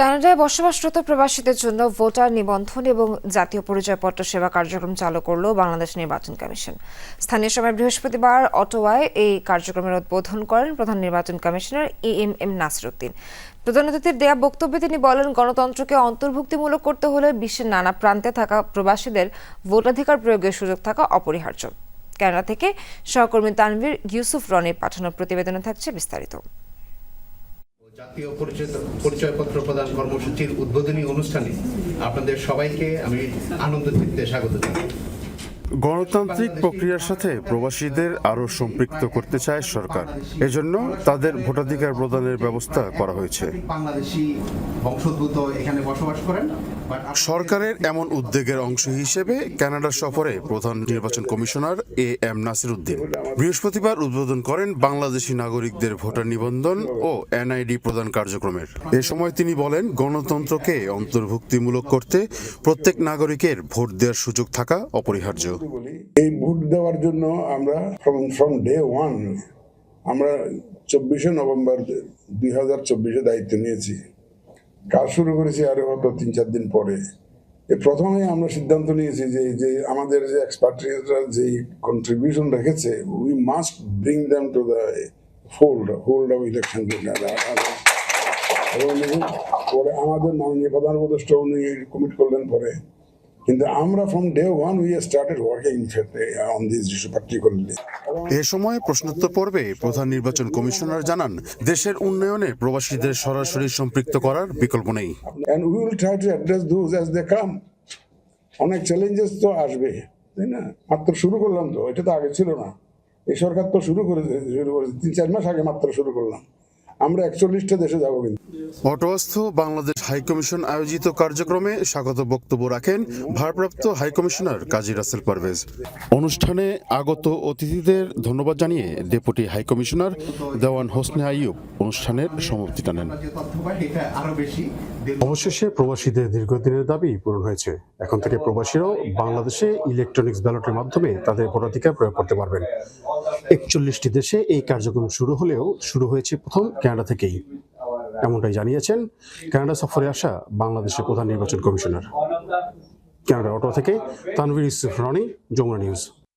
কানাডায় বসবাসরত প্রবাসীদের জন্য ভোটার নিবন্ধন এবং জাতীয় পরিচয়পত্র সেবা কার্যক্রম চালু করল বাংলাদেশ নির্বাচন কমিশন। স্থানীয় সময় বৃহস্পতিবার অটোয়ায় এই কার্যক্রমের উদ্বোধন করেন প্রধান নির্বাচন commissioner A M M Nasruddin. প্রধান অতিথির দেয়া বক্তব্যে তিনি বলেন, গণতন্ত্রকে অন্তর্ভুক্তিমূলক করতে হলে বিশ্বের নানা প্রান্তে থাকা প্রবাসীদের ভোটাধিকার প্রয়োগের সুযোগ থাকা অপরিহার্য। কানাডা থেকে সহকর্মী তানভীর ইউসুফ রনির পাঠানো প্রতিবেদনে থাকছে বিস্তারিত। জাতীয় পরিচয় পরিচয়পত্র প্রদান কর্মসূচির উদ্বোধনী অনুষ্ঠানে আপনাদের সবাইকে আমি আনন্দ চিত্তে স্বাগত জানাই। গণতান্ত্রিক প্রক্রিয়ার সাথে প্রবাসীদের আরও সম্পৃক্ত করতে চায় সরকার। এজন্য তাদের ভোটাধিকার প্রদানের ব্যবস্থা করা হয়েছে। সরকারের এমন উদ্যোগের অংশ হিসেবে কানাডা সফরে প্রধান নির্বাচন commissioner A M Nasir Uddin বৃহস্পতিবার উদ্বোধন করেন বাংলাদেশি নাগরিকদের ভোটার নিবন্ধন ও এনআইডি প্রদান কার্যক্রমের। এ সময় তিনি বলেন, গণতন্ত্রকে অন্তর্ভুক্তিমূলক করতে প্রত্যেক নাগরিকের ভোট দেওয়ার সুযোগ থাকা অপরিহার্য। বলি, এই ভোট দেওয়ার জন্য আমরা ফ্রম ফ্রম ডে ওয়ান আমরা চব্বিশে নভেম্বর দুই হাজার চব্বিশে দায়িত্ব নিয়েছি। কাজ শুরু করেছি আরও হয়তো তিন চার দিন পরে। এ প্রথমে আমরা সিদ্ধান্ত নিয়েছি যে যে আমাদের যে এক্সপার্টরা যে কন্ট্রিবিউশন রেখেছে we must bring them to the fold hold of election এবং পরে আমাদের মাননীয় প্রধান উপদেষ্টা উনি কমিট করলেন পরে। কিন্তু আমরা from day one we started working on this issue particularly এ সময় প্রশ্নোত্তর পর্বে প্রধান নির্বাচন কমিশনার জানান দেশের উন্নয়নে প্রবাসীদের সরাসরি সম্পৃক্ত করার বিকল্প নেই। And we will try to address those as they come অনেক চ্যালেঞ্জেস তো আসবে তাই না? মাত্র শুরু করলাম তো এটা তো আগে ছিল না। এই সরকার তো শুরু করেছে শুরু করেছে তিন চার মাস আগে মাত্র শুরু করলাম। আমরা একচল্লিশটা দেশে যাব কিন্তু। অটোস্থ বাংলাদেশ হাইকমিশন আয়োজিত কার্যক্রমে স্বাগত বক্তব্য রাখেন ভারপ্রাপ্ত হাইকমিশনার কাজী রাসেল পারভেজ। অনুষ্ঠানে আগত অতিথিদের ধন্যবাদ জানিয়ে deputy high commissioner Dewan Hosne Ayub অনুষ্ঠানের সমাপ্তি টানেন। অবশেষে প্রবাসীদের দীর্ঘদিনের দাবি পূরণ হয়েছে। এখন থেকে প্রবাসীরাও বাংলাদেশে ইলেকট্রনিক্স ব্যালটের মাধ্যমে তাদের ভোটাধিকার প্রয়োগ করতে পারবেন। একচল্লিশটি দেশে এই কার্যক্রম শুরু হলেও শুরু হয়েছে প্রথম কানাডা থেকেই। এমনটাই জানিয়েছেন কানাডা সফরে আসা বাংলাদেশের প্রধান নির্বাচন কমিশনার। কানাডা অটো থেকে তানভীর ইউসুফ রনি যমুনা নিউজ।